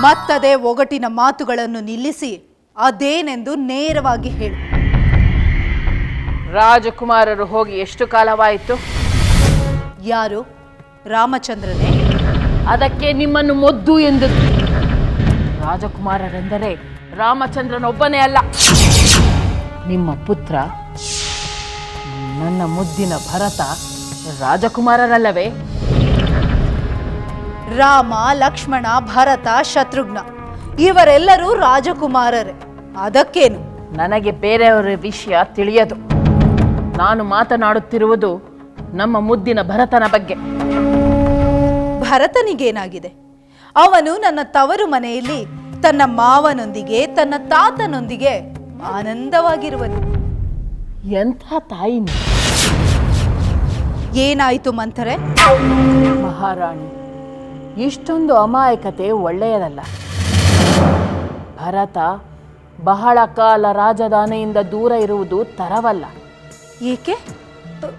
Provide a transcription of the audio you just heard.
ಮತ್ತದೇ ಒಗಟಿನ ಮಾತುಗಳನ್ನು ನಿಲ್ಲಿಸಿ ಅದೇನೆಂದು ನೇರವಾಗಿ ಹೇಳಿ. ರಾಜಕುಮಾರರು ಹೋಗಿ ಎಷ್ಟು ಕಾಲವಾಯಿತು? ಯಾರು? ರಾಮಚಂದ್ರನೇ? ಅದಕ್ಕೆ ನಿಮ್ಮನ್ನು ಮೊದ್ದು ಎಂದು. ರಾಜಕುಮಾರರೆಂದರೆ ರಾಮಚಂದ್ರನೊಬ್ಬನೇ ಅಲ್ಲ. ನಿಮ್ಮ ಪುತ್ರ ನನ್ನ ಮುದ್ದಿನ ಭರತ ರಾಜಕುಮಾರರಲ್ಲವೇ? ರಾಮ ಲಕ್ಷ್ಮಣ ಭರತ ಶತ್ರುಘ್ನ. ಇವರೆಲ್ಲರೂ ರಾಜಕುಮಾರರೇ. ಅದಕ್ಕೇನು? ನನಗೆ ಬೇರೆಯವರ ವಿಷಯ ತಿಳಿಯದು. ನಾನು ಮಾತನಾಡುತ್ತಿರುವುದು ನಮ್ಮ ಮುದ್ದಿನ ಭರತನ ಬಗ್ಗೆ. ಭರತನಿಗೇನಾಗಿದೆ? ಅವನು ನನ್ನ ತವರು ಮನೆಯಲ್ಲಿ ತನ್ನ ಮಾವನೊಂದಿಗೆ ತನ್ನ ತಾತನೊಂದಿಗೆ ಆನಂದವಾಗಿರುವನು. ಎಂಥ ತಾಯಿ ಏನಾಯಿತು ಮಂಥರೆ? ಮಹಾರಾಣಿ ಇಷ್ಟೊಂದು ಅಮಾಯಕತೆ ಒಳ್ಳೆಯದಲ್ಲ. ಭರತ ಬಹಳ ಕಾಲ ರಾಜಧಾನಿಯಿಂದ ದೂರ ಇರುವುದು ತರವಲ್ಲ. ಏಕೆ?